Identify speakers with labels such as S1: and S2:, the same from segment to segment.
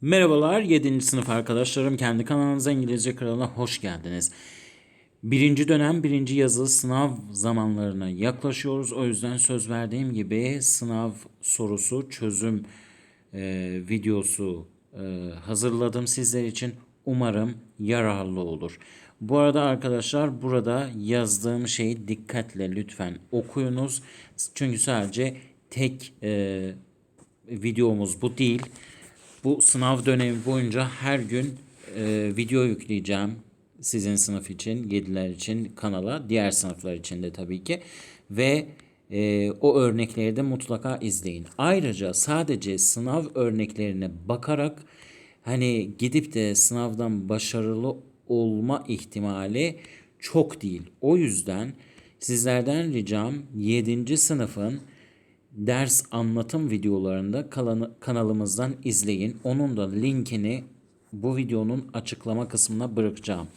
S1: Merhabalar 7. sınıf arkadaşlarım. Kendi kanalınıza İngilizce Kralı'na hoş geldiniz. Birinci dönem birinci yazılı sınav zamanlarına yaklaşıyoruz. O yüzden söz verdiğim gibi sınav sorusu çözüm e, videosu e, hazırladım sizler için. Umarım yararlı olur. Bu arada arkadaşlar burada yazdığım şeyi dikkatle lütfen okuyunuz. Çünkü sadece tek e, videomuz bu değil. Bu sınav dönemi boyunca her gün e, video yükleyeceğim. Sizin sınıf için, yediler için kanala, diğer sınıflar için de tabii ki. Ve e, o örnekleri de mutlaka izleyin. Ayrıca sadece sınav örneklerine bakarak hani gidip de sınavdan başarılı olma ihtimali çok değil. O yüzden sizlerden ricam 7. sınıfın ders anlatım videolarında kanalımızdan izleyin. Onun da linkini bu videonun açıklama kısmına bırakacağım.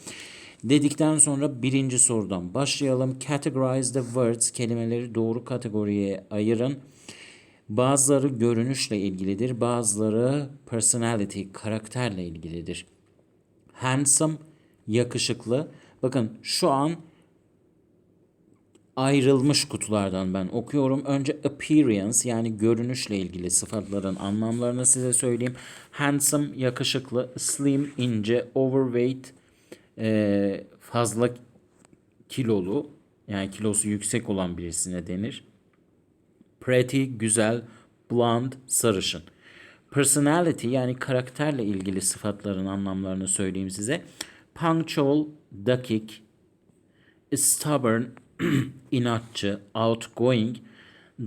S1: Dedikten sonra birinci sorudan başlayalım. Categorize the words. Kelimeleri doğru kategoriye ayırın. Bazıları görünüşle ilgilidir. Bazıları personality, karakterle ilgilidir. Handsome, yakışıklı. Bakın şu an ayrılmış kutulardan ben okuyorum. Önce appearance yani görünüşle ilgili sıfatların anlamlarını size söyleyeyim. Handsome, yakışıklı, slim, ince, overweight, e, fazla kilolu yani kilosu yüksek olan birisine denir. Pretty, güzel, blonde, sarışın. Personality yani karakterle ilgili sıfatların anlamlarını söyleyeyim size. Punctual, dakik, stubborn, inatçı, outgoing,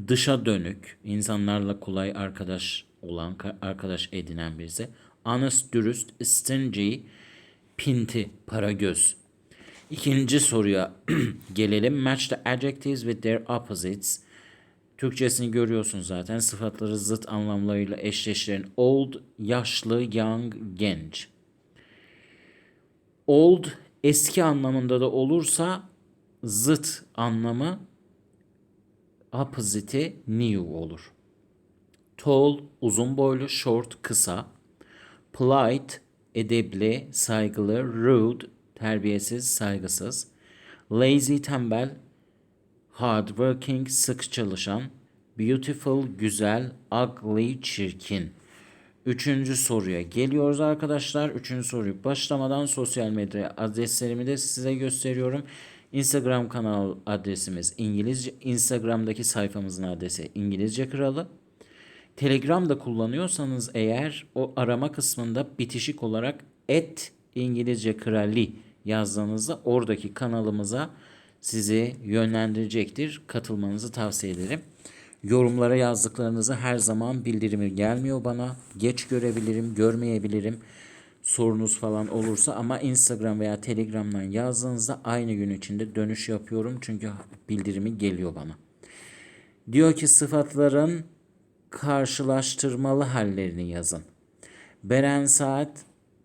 S1: dışa dönük, insanlarla kolay arkadaş olan, arkadaş edinen birisi. Honest, dürüst, stingy, pinti, para göz. İkinci soruya gelelim. Match the adjectives with their opposites. Türkçesini görüyorsun zaten. Sıfatları zıt anlamlarıyla eşleştiren old, yaşlı, young, genç. Old eski anlamında da olursa zıt anlamı opposite'i new olur. Tall, uzun boylu, short, kısa. Polite, edebli, saygılı, rude, terbiyesiz, saygısız. Lazy, tembel, hardworking, sık çalışan. Beautiful, güzel, ugly, çirkin. Üçüncü soruya geliyoruz arkadaşlar. Üçüncü soruyu başlamadan sosyal medya adreslerimi de size gösteriyorum. Instagram kanal adresimiz İngilizce. Instagram'daki sayfamızın adresi İngilizce Kralı. Telegram'da kullanıyorsanız eğer o arama kısmında bitişik olarak et İngilizce Krali yazdığınızda oradaki kanalımıza sizi yönlendirecektir. Katılmanızı tavsiye ederim. Yorumlara yazdıklarınızı her zaman bildirimi gelmiyor bana. Geç görebilirim, görmeyebilirim sorunuz falan olursa ama Instagram veya Telegram'dan yazdığınızda aynı gün içinde dönüş yapıyorum çünkü bildirimi geliyor bana. Diyor ki sıfatların karşılaştırmalı hallerini yazın. Beren Saat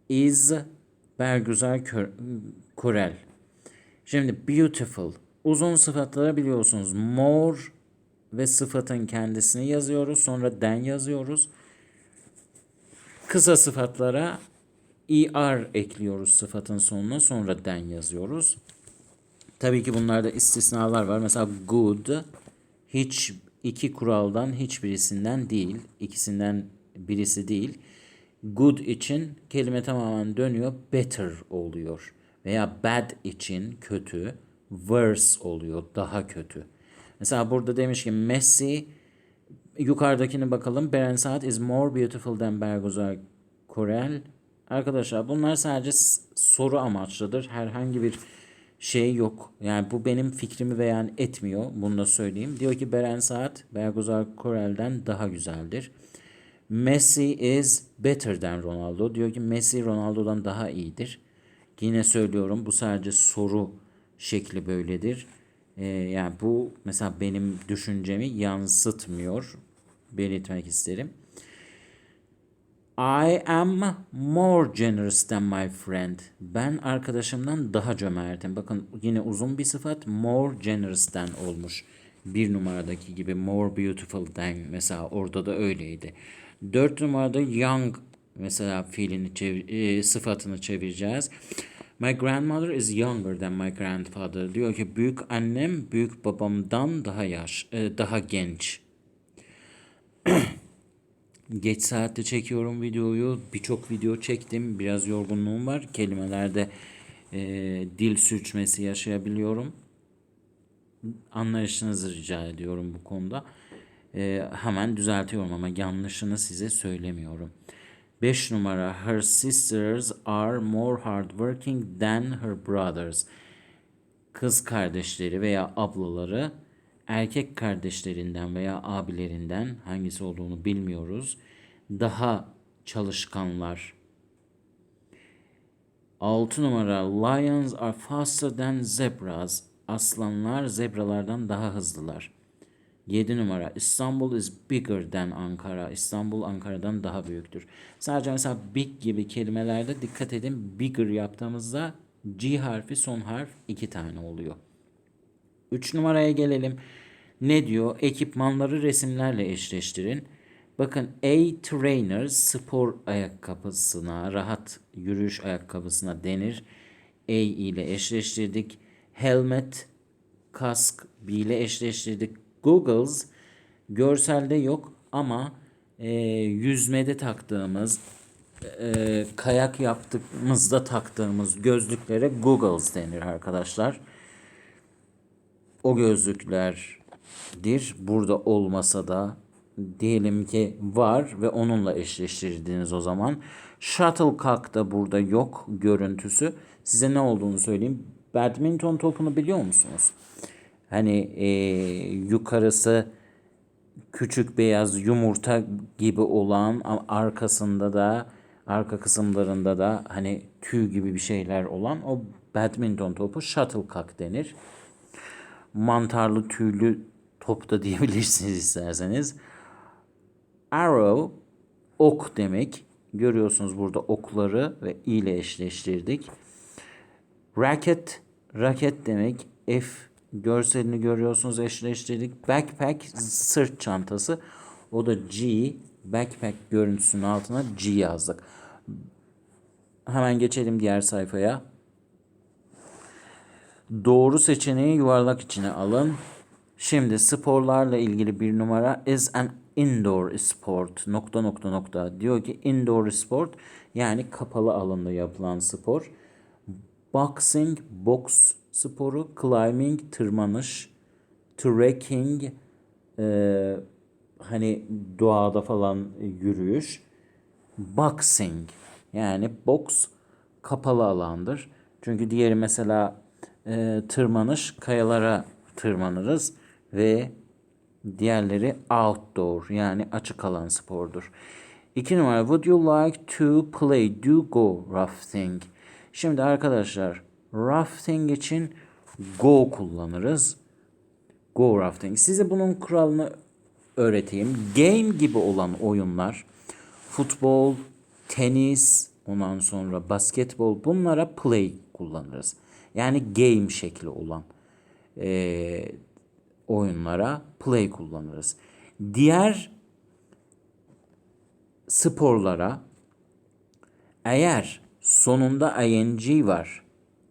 S1: is Bergüzar Kurel. Şimdi beautiful. Uzun sıfatları biliyorsunuz. More ve sıfatın kendisini yazıyoruz. Sonra den yazıyoruz. Kısa sıfatlara er ekliyoruz sıfatın sonuna sonra den yazıyoruz. Tabii ki bunlarda istisnalar var. Mesela good hiç iki kuraldan hiçbirisinden değil. ikisinden birisi değil. Good için kelime tamamen dönüyor. Better oluyor. Veya bad için kötü. Worse oluyor. Daha kötü. Mesela burada demiş ki Messi yukarıdakini bakalım. Beren Saat is more beautiful than Berguzar Korel. Arkadaşlar bunlar sadece soru amaçlıdır. Herhangi bir şey yok. Yani bu benim fikrimi beyan etmiyor. Bunu da söyleyeyim. Diyor ki Beren Saat Berguzar Korel'den daha güzeldir. Messi is better than Ronaldo. Diyor ki Messi Ronaldo'dan daha iyidir. Yine söylüyorum bu sadece soru şekli böyledir. Ee, yani bu mesela benim düşüncemi yansıtmıyor. Belirtmek isterim. I am more generous than my friend. Ben arkadaşımdan daha cömertim. Bakın yine uzun bir sıfat more generous than olmuş. Bir numaradaki gibi more beautiful than mesela orada da öyleydi. Dört numarada young mesela fiilini çev- e, sıfatını çevireceğiz. My grandmother is younger than my grandfather. Diyor ki büyük annem büyük babamdan daha yaş, e, daha genç. Geç saatte çekiyorum videoyu. Birçok video çektim. Biraz yorgunluğum var. Kelimelerde e, dil sürçmesi yaşayabiliyorum. Anlayışınızı rica ediyorum bu konuda. E, hemen düzeltiyorum ama yanlışını size söylemiyorum. 5 numara Her sisters are more hardworking than her brothers. Kız kardeşleri veya ablaları erkek kardeşlerinden veya abilerinden hangisi olduğunu bilmiyoruz. Daha çalışkanlar. 6 numara Lions are faster than zebras. Aslanlar zebralardan daha hızlılar. 7 numara İstanbul is bigger than Ankara. İstanbul Ankara'dan daha büyüktür. Sadece mesela big gibi kelimelerde dikkat edin. Bigger yaptığımızda G harfi son harf iki tane oluyor. 3 numaraya gelelim. Ne diyor? Ekipmanları resimlerle eşleştirin. Bakın A trainer spor ayakkabısına, rahat yürüyüş ayakkabısına denir. A ile eşleştirdik. Helmet, kask B ile eşleştirdik. Googles görselde yok ama e, yüzmede taktığımız, e, kayak yaptığımızda taktığımız gözlüklere Googles denir arkadaşlar o gözlüklerdir. Burada olmasa da diyelim ki var ve onunla eşleştirdiniz o zaman. Shuttlecock da burada yok görüntüsü. Size ne olduğunu söyleyeyim. Badminton topunu biliyor musunuz? Hani e, yukarısı küçük beyaz yumurta gibi olan ama arkasında da arka kısımlarında da hani tüy gibi bir şeyler olan o badminton topu shuttlecock denir mantarlı tüylü top da diyebilirsiniz isterseniz. Arrow ok demek. Görüyorsunuz burada okları ve i ile eşleştirdik. Racket raket demek. F görselini görüyorsunuz eşleştirdik. Backpack sırt çantası. O da G. Backpack görüntüsünün altına G yazdık. Hemen geçelim diğer sayfaya. Doğru seçeneği yuvarlak içine alın. Şimdi sporlarla ilgili bir numara is an indoor sport nokta nokta nokta diyor ki indoor sport yani kapalı alanda yapılan spor. Boxing boks sporu, climbing tırmanış, trekking e, hani doğada falan yürüyüş, boxing yani boks kapalı alandır. Çünkü diğeri mesela e, tırmanış kayalara tırmanırız ve diğerleri outdoor yani açık alan spordur. İki numara would you like to play do go rafting? Şimdi arkadaşlar rafting için go kullanırız. Go rafting. Size bunun kuralını öğreteyim. Game gibi olan oyunlar futbol, tenis, ondan sonra basketbol bunlara play kullanırız. Yani game şekli olan e, oyunlara play kullanırız. Diğer sporlara eğer sonunda ing var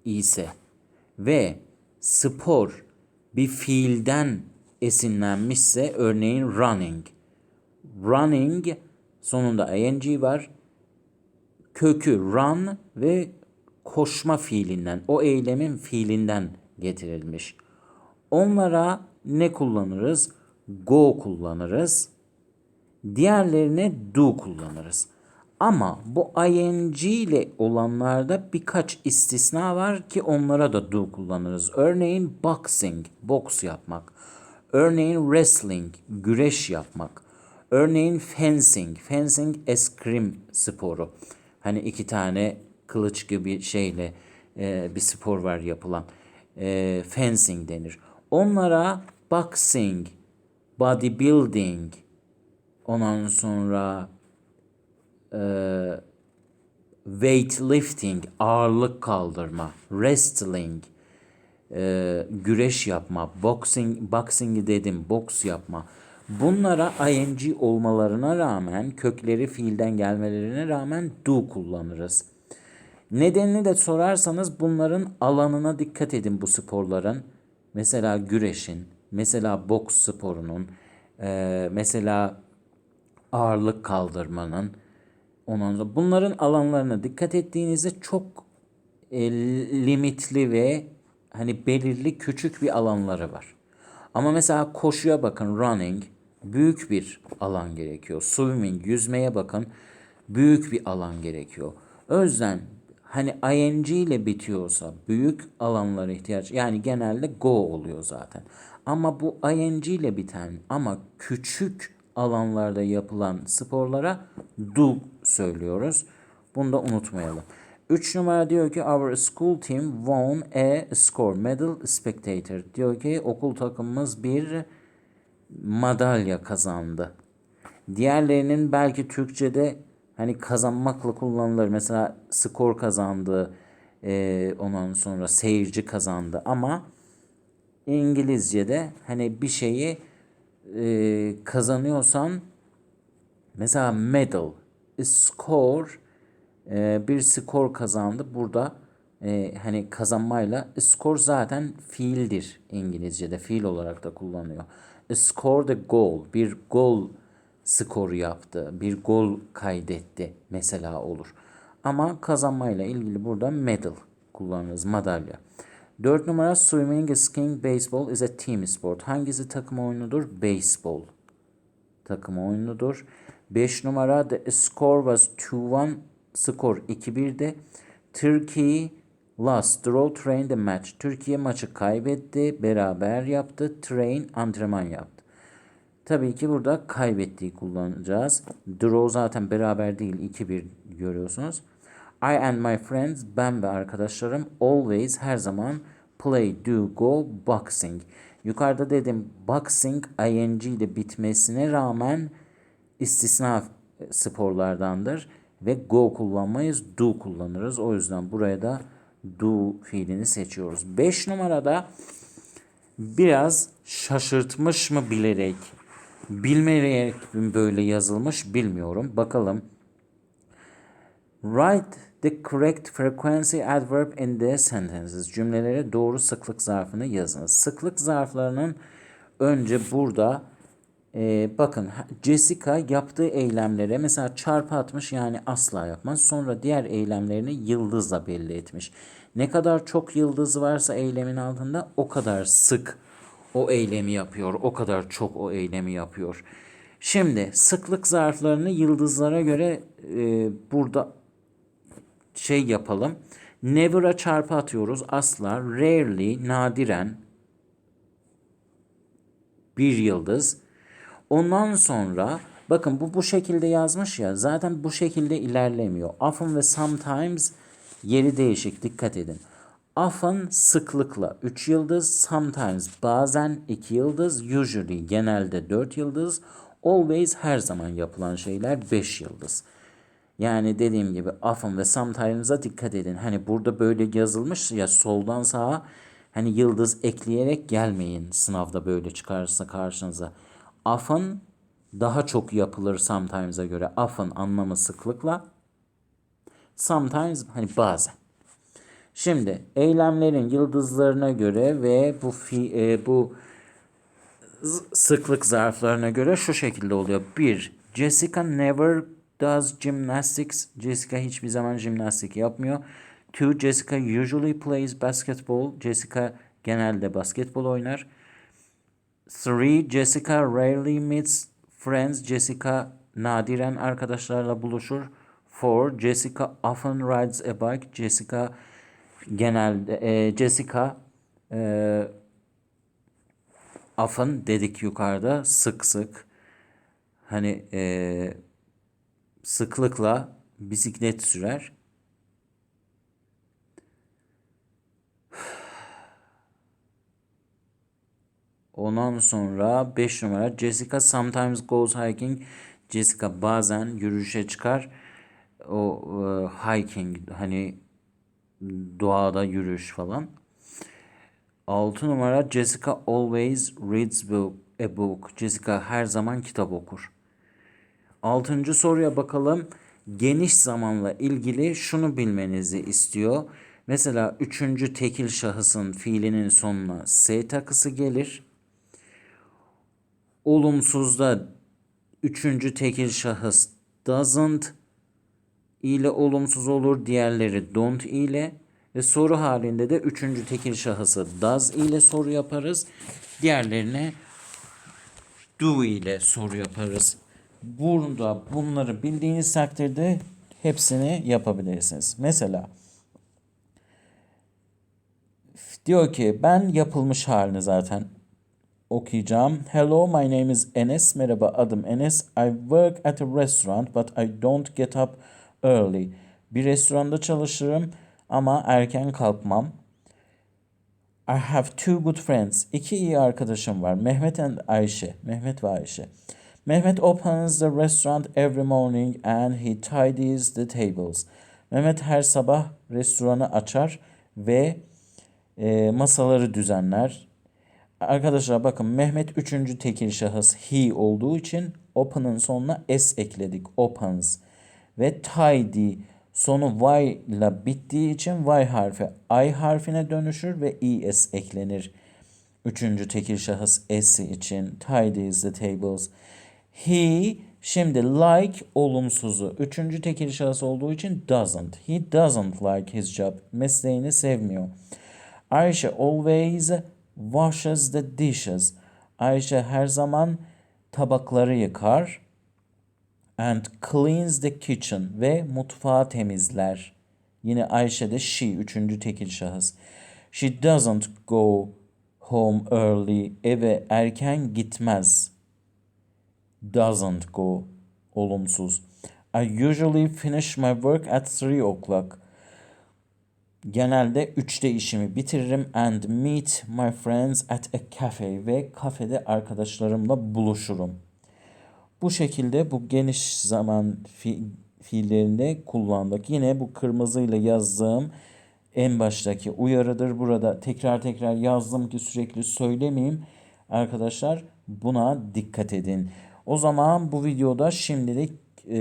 S1: ise ve spor bir fiilden esinlenmişse örneğin running. Running sonunda ing var. Kökü run ve koşma fiilinden, o eylemin fiilinden getirilmiş. Onlara ne kullanırız? Go kullanırız. Diğerlerine do kullanırız. Ama bu ing ile olanlarda birkaç istisna var ki onlara da do kullanırız. Örneğin boxing, boks yapmak. Örneğin wrestling, güreş yapmak. Örneğin fencing, fencing eskrim sporu. Hani iki tane kılıç gibi şeyle e, bir spor var yapılan. E, fencing denir. Onlara boxing, bodybuilding, ondan sonra e, weightlifting, ağırlık kaldırma, wrestling, e, güreş yapma, boxing, boxing dedim, boks yapma. Bunlara ing olmalarına rağmen, kökleri fiilden gelmelerine rağmen do kullanırız. Nedenini de sorarsanız bunların alanına dikkat edin bu sporların. Mesela güreşin, mesela boks sporunun, mesela ağırlık kaldırmanın, ondan sonra bunların alanlarına dikkat ettiğinizde çok limitli ve hani belirli küçük bir alanları var. Ama mesela koşuya bakın running büyük bir alan gerekiyor. Swimming yüzmeye bakın büyük bir alan gerekiyor. O yüzden hani ing ile bitiyorsa büyük alanlara ihtiyaç yani genelde go oluyor zaten. Ama bu ing ile biten ama küçük alanlarda yapılan sporlara do söylüyoruz. Bunu da unutmayalım. 3 numara diyor ki our school team won a score medal spectator. Diyor ki okul takımımız bir madalya kazandı. Diğerlerinin belki Türkçe'de hani kazanmakla kullanılır. Mesela skor kazandı, e, ondan sonra seyirci kazandı ama İngilizce'de hani bir şeyi e, kazanıyorsan mesela medal, score e, bir skor kazandı. Burada e, hani kazanmayla skor zaten fiildir İngilizce'de fiil olarak da kullanıyor. Score the goal bir gol skoru yaptı. Bir gol kaydetti mesela olur. Ama kazanmayla ilgili burada medal kullanırız madalya. 4 numara swimming, skiing, baseball is a team sport. Hangisi takım oyunudur? Baseball takım oyunudur. 5 numara the score was 2-1 skor 2-1'de. Turkey lost draw train the match. Türkiye maçı kaybetti, beraber yaptı. Train antrenman yaptı. Tabii ki burada kaybettiği kullanacağız. Draw zaten beraber değil 2-1 görüyorsunuz. I and my friends, ben ve arkadaşlarım always her zaman play, do, go, boxing. Yukarıda dedim boxing ing ile bitmesine rağmen istisna sporlardandır ve go kullanmayız, do kullanırız. O yüzden buraya da do fiilini seçiyoruz. 5 numarada biraz şaşırtmış mı bilerek, bilmeyerek böyle yazılmış bilmiyorum. Bakalım. Write the correct frequency adverb in the sentences. Cümlelere doğru sıklık zarfını yazınız. Sıklık zarflarının önce burada e, bakın Jessica yaptığı eylemlere mesela çarpı atmış yani asla yapmaz. Sonra diğer eylemlerini yıldızla belli etmiş. Ne kadar çok yıldız varsa eylemin altında o kadar sık o eylemi yapıyor. O kadar çok o eylemi yapıyor. Şimdi sıklık zarflarını yıldızlara göre e, burada şey yapalım. Never'a çarpı atıyoruz. Asla, rarely, nadiren bir yıldız. Ondan sonra bakın bu bu şekilde yazmış ya zaten bu şekilde ilerlemiyor. Often ve sometimes yeri değişik dikkat edin. Often sıklıkla 3 yıldız, sometimes bazen 2 yıldız, usually genelde 4 yıldız, always her zaman yapılan şeyler 5 yıldız. Yani dediğim gibi often ve sometimes'a dikkat edin. Hani burada böyle yazılmış ya soldan sağa hani yıldız ekleyerek gelmeyin sınavda böyle çıkarsa karşınıza. Often daha çok yapılır sometimes'a göre. Often anlamı sıklıkla. Sometimes hani bazen. Şimdi eylemlerin yıldızlarına göre ve bu fi, e, bu sıklık zarflarına göre şu şekilde oluyor. Bir, Jessica never does gymnastics. Jessica hiçbir zaman jimnastik yapmıyor. Two, Jessica usually plays basketball. Jessica genelde basketbol oynar. Three, Jessica rarely meets friends. Jessica nadiren arkadaşlarla buluşur. Four, Jessica often rides a bike. Jessica genelde e, Jessica e, often dedik yukarıda sık sık hani e, sıklıkla bisiklet sürer. Ondan sonra 5 numara Jessica sometimes goes hiking. Jessica bazen yürüyüşe çıkar. O e, hiking hani doğada yürüyüş falan. 6 numara Jessica always reads book. a book. Jessica her zaman kitap okur. Altıncı soruya bakalım. Geniş zamanla ilgili şunu bilmenizi istiyor. Mesela üçüncü tekil şahısın fiilinin sonuna s takısı gelir. Olumsuzda üçüncü tekil şahıs doesn't ile olumsuz olur. Diğerleri don't ile. Ve soru halinde de üçüncü tekil şahısı does ile soru yaparız. Diğerlerine do ile soru yaparız. Burada bunları bildiğiniz takdirde hepsini yapabilirsiniz. Mesela diyor ki ben yapılmış halini zaten okuyacağım. Hello, my name is Enes. Merhaba, adım Enes. I work at a restaurant but I don't get up early. Bir restoranda çalışırım ama erken kalkmam. I have two good friends. İki iyi arkadaşım var. Mehmet and Ayşe. Mehmet ve Ayşe. Mehmet opens the restaurant every morning and he tidies the tables. Mehmet her sabah restoranı açar ve e, masaları düzenler. Arkadaşlar bakın Mehmet üçüncü tekil şahıs he olduğu için open'ın sonuna s ekledik. Opens. Ve tidy sonu y ile bittiği için y harfi i harfine dönüşür ve es eklenir. Üçüncü tekil şahıs s için tidies the tables. He şimdi like olumsuzu. Üçüncü tekil şahıs olduğu için doesn't. He doesn't like his job. Mesleğini sevmiyor. Ayşe always washes the dishes. Ayşe her zaman tabakları yıkar. And cleans the kitchen ve mutfağı temizler. Yine Ayşe de she üçüncü tekil şahıs. She doesn't go home early. Eve erken gitmez. Doesn't go olumsuz. I usually finish my work at 3 o'clock. Genelde 3'te işimi bitiririm and meet my friends at a cafe ve kafede arkadaşlarımla buluşurum. Bu şekilde bu geniş zaman fi fiillerinde kullandık. Yine bu kırmızıyla yazdığım en baştaki uyarıdır. Burada tekrar tekrar yazdım ki sürekli söylemeyeyim. Arkadaşlar buna dikkat edin. O zaman bu videoda şimdilik e,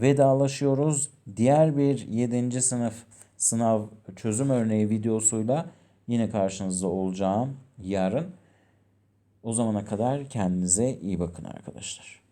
S1: vedalaşıyoruz. Diğer bir 7. sınıf sınav çözüm örneği videosuyla yine karşınızda olacağım yarın. O zamana kadar kendinize iyi bakın arkadaşlar.